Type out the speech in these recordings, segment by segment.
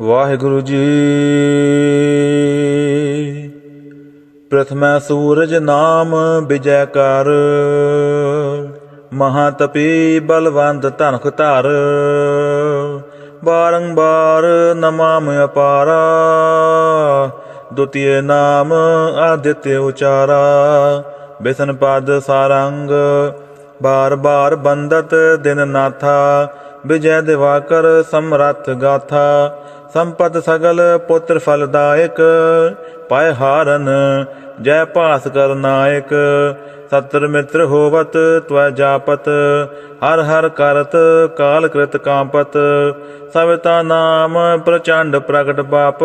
ਵਾਹਿਗੁਰੂ ਜੀ। ਪ੍ਰਥਮੈ ਸੂਰਜ ਨਾਮ ਵਿਜੈ ਕਰ। ਮਹਾ ਤਪੀ ਬਲਵੰਤ ਧਨਖ ਧਰ। ਬਾਰੰਬਾਰ ਨਮਾਮ ਅਪਾਰਾ। ਦੁਤੀਏ ਨਾਮ ਆਦਿਤਯ ਉਚਾਰਾ। ਬਿਸਨ ਪਦ ਸਾਰੰਗ। ਬਾਰ ਬਾਰ ਬੰਦਤ ਦਿਨ ਨਾਥਾ। ਵਿਜੈ ਦਿਵਾਕਰ ਸਮਰੱਥ ਗਾਥਾ, ਸੰਪਤ ਸਗਲ ਪੁੱਤਰ ਫਲਦਾਇਕ ਪਾਇ ਹਾਰਨ ਜੈ ਭਾਸਕਰ ਨਾਇਕ ਸਤਰ ਮਿੱਤਰ ਹੋਵਤ ਤਵੈ ਜਾਪਤ, ਹਰ ਹਰ ਕਰਤ ਕਾਲ ਕ੍ਰਿਤ ਕਾਂਪਤ, ਸਵਿਤਾ ਨਾਮ ਪ੍ਰਚੰਡ ਪ੍ਰਗਟ ਬਾਪ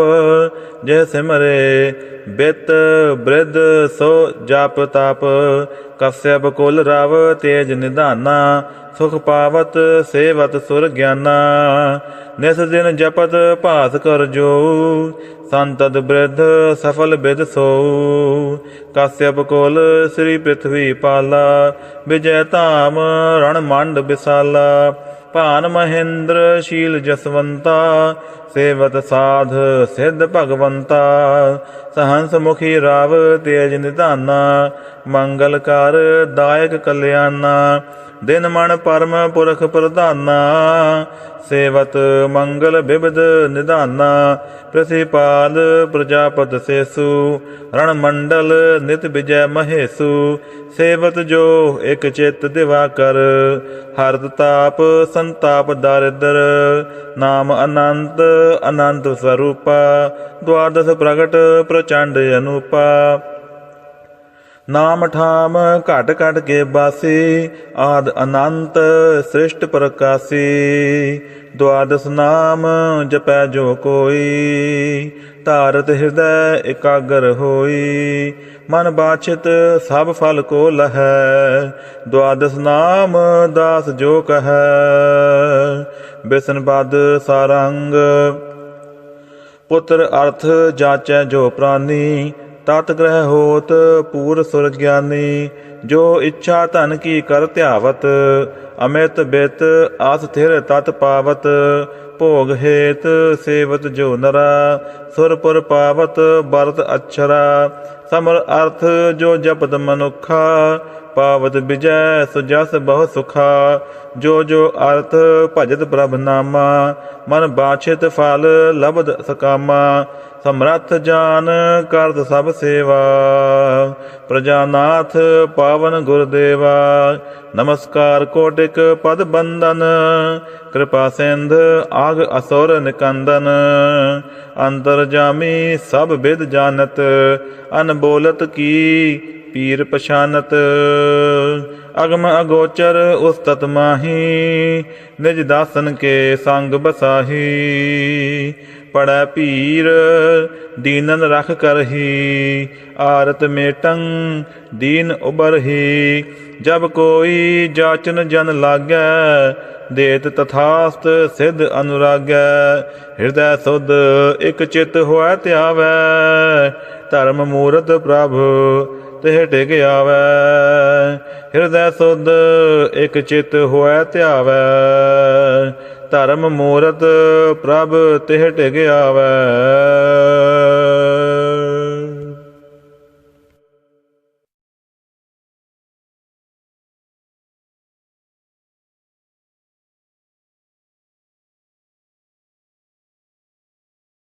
ਜੈ ਸਿਮਰੇ ਬਿਤ ਬ੍ਰਿਧ ਸੋ ਜਪ ਤਪ, ਕਸਯਪ ਕੁਲ ਰਵ ਤੇਜ ਨਿਧਾਨਾ, ਸੁਖ ਪਾਵਤ ਸੇਵਤ ਸੁਰ ਗਿਆਨਾ, ਨਿਸ ਦਿਨ ਜਪਤ ਭਾਸ ਕਰ ਜੋ ਸੰਤਦ ਬ੍ਰਿਧ ਸਫਲ ਬਿਦ ਸੋ। ਕਸਯਪ ਕੋਲ ਸ੍ਰੀ ਪ੍ਰਿਥਵੀ ਪਾਲਾ, ਵਿਜੈ ਧਾਮ ਰਣ ਮੰਡ ਵਿਸਾਲਾ। ਭਾਨ ਮਹੇਂਦਰ ਸ਼ੀਲ ਜਸਵੰਤਾ, ਸੇਵਤ ਸਾਧ ਸਿੱਧ ਭਗਵੰਤਾ। ਸਹੰਸ ਮੁਖੀ ਰਾਵ ਤੇਜ ਨਿਧਾਨਾ, ਮੰਗਲ ਕਰ ਦਾਇਕ ਕਲਿਆਣਾ। ਦਿਨ ਮਨ ਪਰਮ ਪੁਰਖ ਪ੍ਰਧਾਨਾ ਸੇਵਤ ਮੰਗਲ ਬਿਬਦ ਨਿਧਾਨਾ, ਪ੍ਰਤਿਪਾਲ ਪ੍ਰਜਾਪਤ ਸੇਸੂ ਰਣ ਮੰਡਲ ਨਿਤ ਵਿਜੈ ਮਹੇਸੂ, ਸੇਵਤ ਜੋ ਇਕ ਚਿਤ ਦਿਵਾ ਕਰ ਹਰਦ ਤਾਪ ਸੰਤਾਪ ਦਰਿਦਰ, ਨਾਮ ਅਨੰਤ ਅਨੰਤ ਸਰੂਪਾ ਦਵਾਦਸ ਪ੍ਰਗਟ ਪ੍ਰਚੰਡ ਅਨੂਪਾ। ਨਾਮ ਠਾਮ ਘਟ ਘਟ ਕੇ ਬਾਸੀ, ਆਦ ਅਨੰਤ ਸ੍ਰਿਸ਼ਟ ਪ੍ਰਕਾਸੀ। ਦਵਾਦਸ ਨਾਮ ਜਪੈ ਜੋ ਕੋਈ, ਧਾਰਤ ਹਿਰਦੈ ਇਕਾਗਰ ਹੋਈ। ਮਨ ਬਾਛਿਤ ਸਭ ਫਲ ਕੋ ਲਹੈ ਦਵਾਦਸ ਨਾਮ ਦਾਸ ਜੋ ਕਹੈ। ਬਿਸਨ ਬਦ ਸਾਰੰਗ, ਪੁੱਤਰ ਅਰਥ ਜਾਚੈ ਜੋ ਪ੍ਰਾਨੀ ਤਤ ਗ੍ਰਹਿ ਹੋਤ ਪੂਰ ਸੁਰ ਗਿਆਨੀ ਜੋ ਇੱਛਾ ਧਨ ਕੀ ਕਰ ਧਿਆਵਤ, ਅਮਿਤ ਬਿਤ ਆਸ ਥਿਰ ਤਤ ਪਾਵਤ, ਭੋਗ ਹੇਤ ਸੇਵਤ ਜੋ ਨਰਾ ਸੁਰਪੁਰ ਪਾਵਤ ਬਰਤ ਅਛਰਾ, ਸਮਰ ਅਰਥ ਜੋ ਜਪਤ ਮਨੁਖਾ, ਪਾਵਤ ਵਿਜੈ ਸੁਜਸ ਬਹੁ ਸੁਖਾ, ਜੋ ਜੋ ਅਰਥ ਭਜਤ ਪ੍ਰਭ ਨਾਮਾ, ਮਨ ਬਾਛਿਤ ਫਲ ਲਬਦ ਸਕਾਮਾ, ਸਮਰੱਥ ਜਾਨ ਕਰਤ ਸਭ ਸੇਵਾ, ਪ੍ਰਜਾਨਾਥ ਪਾਵਨ ਗੁਰਦੇਵਾ। ਨਮਸਕਾਰ ਕੋਟਿਕ ਪਦ ਬੰਦਨ ਕਿਰਪਾ ਸਿੰਧ, ਆਗ ਅਸੁਰ ਨਿਕੰਦਨ। ਅੰਤਰ ਜਾਮੀ ਸਭ ਵਿਦ ਜਾਣਤ। ਅਨਬੋਲਤ ਕੀ ਪੀਰ ਪਛਾਨਤ, ਅਗਮ ਅਗੋਚਰ ਉਸਤਤ ਮਾਹੀ, ਨਿਜ ਦਾਸਨ ਕੇ ਸੰਗ ਬਸਾਹੀ, ਪੜੈ ਪੀਰ ਦੀਨਨ ਰਖ ਕਰਹੀ, ਆਰਤ ਮੇਟੰ ਦੀਨ ਉਬਰਹੀ, ਜਬ ਕੋਈ ਜਾਚਨ ਜਨ ਲਾਗੈ ਦੇਤ ਤਥਾਸਤ ਸਿਧ ਅਨੁਰਾਗੈ, ਹਿਰਦੈ ਸੁਧ ਇਕ ਚਿਤ ਹੋਇ ਧਿਆਵੈ, ਧਰਮ ਮੂਰਤ ਪ੍ਰਭ ਤਿਹ ਟਿਕ ਆਵੈ। ਹਿਰਦੈ ਸੁਧ ਇਕ ਚਿਤ ਹੋਇ ਧਿਆਵੈ, ਧਰਮ ਮੂਰਤ ਪ੍ਰਭ ਤਿਹ ਟਿਕ ਆਵੈ।